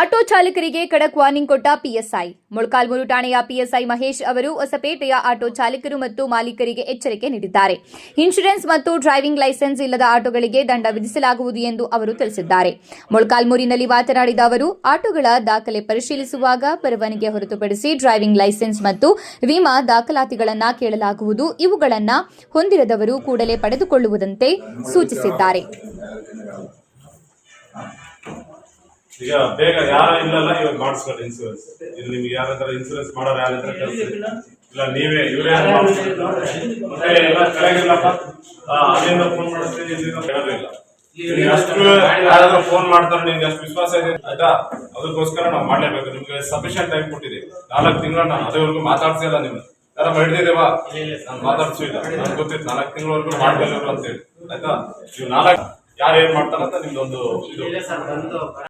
Auto ಚಾಲಕರಿಗೆ ಖಡಕ್ warning ಕೊಟ್ಟ ಪಿಎಸ್ಐ. ಮೊಳಕಾಲ್ಮೂರು ಠಾಣೆಯ ಪಿಎಸ್ಐ ಮಹೇಶ್ ಅವರು ಹೊಸಪೇಟೆಯ ಆಟೋ ಚಾಲಕರು ಮತ್ತು ಮಾಲೀಕರಿಗೆ ಎಚ್ಚರಿಕೆ ನೀಡಿದ್ದಾರೆ. ಇನ್ಶೂರೆನ್ಸ್ ಮತ್ತು ಡ್ರೈವಿಂಗ್ ಲೈಸೆನ್ಸ್ ಇಲ್ಲದ ಆಟೋಗಳಿಗೆ ದಂಡ ವಿಧಿಸಲಾಗುವುದು ಎಂದು ಅವರು ತಿಳಿಸಿದ್ದಾರೆ. ಮೊಳಕಾಲ್ಮೂರಿನಲ್ಲಿ ಮಾತನಾಡಿದ ಅವರು, ಆಟೋಗಳ ದಾಖಲೆ ಪರಿಶೀಲಿಸುವಾಗ ಪರವಾನಿಗೆ ಹೊರತುಪಡಿಸಿ ಡ್ರೈವಿಂಗ್ ಲೈಸೆನ್ಸ್ ಮತ್ತು ವಿಮಾ ದಾಖಲಾತಿಗಳನ್ನು ಕೇಳಲಾಗುವುದು. ಇವುಗಳನ್ನು ಹೊಂದಿರದವರು ಕೂಡಲೇ ಪಡೆದುಕೊಳ್ಳುವುದಂತೆ ಸೂಚಿಸಿದ್ದಾರೆ. ಈಗ ಬೇಗ ಯಾರು ಇಲ್ಲಲ್ಲ, ಇವಾಗ ಮಾಡಿಸ್ಕೊಳ್ಳಿ ಇನ್ಸೂರೆನ್ಸ್ ಇಲ್ಲಿ ನಿಮ್ಗೆ ಯಾರಾದ್ರೂ ಇನ್ಸೂರೆನ್ಸ್ ಮಾಡೋರು ಯಾರಿದ್ರೆ ಇಲ್ಲ, ನೀವೇ, ಇವರೇ ಮತ್ತೆ ಅಲ್ಲಿಂದ ಫೋನ್ ಮಾಡಿಸ್ತೀನಿ ಇಲ್ಲಿಂದ ಅಷ್ಟು ಯಾರಾದ್ರೂ ಫೋನ್ ಮಾಡ್ತಾರೆ, ನಿಮ್ಗೆ ಅಷ್ಟು ವಿಶ್ವಾಸ ಇದೆ? ಆಯ್ತಾ? ಅದಕ್ಕೋಸ್ಕರ ನಾವು ಮಾಡ್ಲೇಬೇಕು. ನಿಮ್ಗೆ ಸಫಿಷಿಯಂಟ್ ಟೈಮ್ ಕೊಟ್ಟಿದೆ. ನಾಲ್ಕು ತಿಂಗಳ ನಾನು ಅದೇವರೆಗೂ ಮಾತಾಡ್ಸಿಲ್ಲ ನೀವು ಯಾರ ಹಿಡ್ದಿದ್ದೇವಾ ನಾನು ಮಾತಾಡ್ಸಿಲ್ಲ ನನ್ಗೆ ಗೊತ್ತಿತ್ತು, ನಾಲ್ಕು ತಿಂಗಳವರೆಗೂ ಮಾಡ್ಬೇಕು ಅಂತ ಹೇಳಿ. ಆಯ್ತಾ? ನೀವು ನಾಲ್ಕು ಯಾರು ಏನ್ ಮಾಡ್ತಾರಂತ ನಿಮ್ದೊಂದು